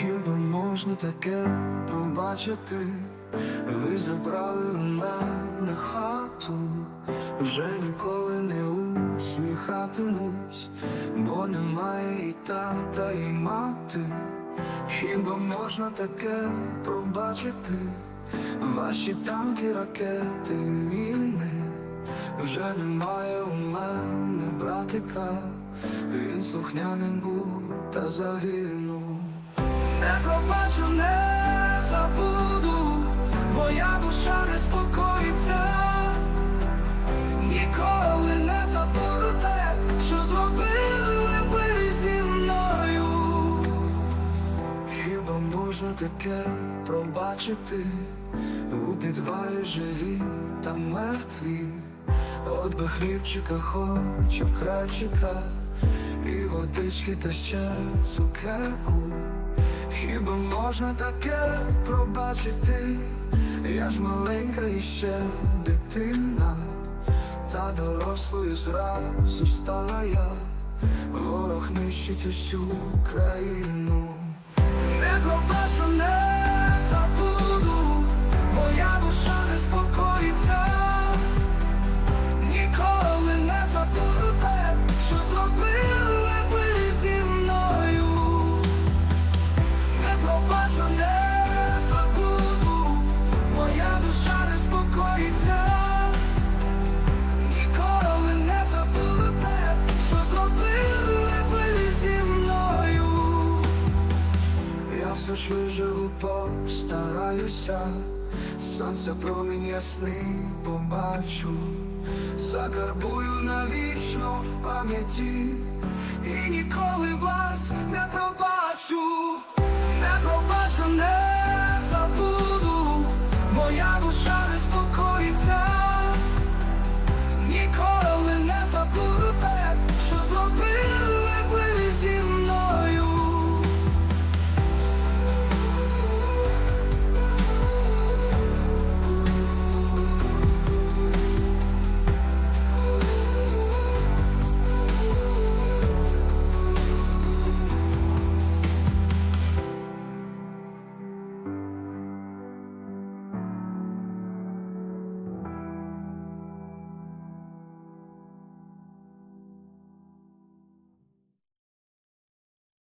Хіба можна таке побачити? Ви забрали у мене хату, вже ніколи не усміхатимусь, бо немає і тата, і мати. Хіба можна таке пробачити? Ваші танки, ракети, міни вже немає у мене братика, він слухняним був та загинув. Не пробачу, не забуду, моя душа не спокоїться, ніколи не забуду те, що зробили ви зі мною. Хіба можна таке пробачити у підвалі живі та мертві? От би хлібчика хочу крайчика і водички та ще цукерку. Хіба можна таке пробачити? Я ж маленька іще дитина, та дорослою зразу стала я, ворог нищить усю країну. Не пробачу, не Я виживу, постараюся, сонце промінь ясний побачу, закарбую навічно в пам'яті, і ніколи вас не пробачу,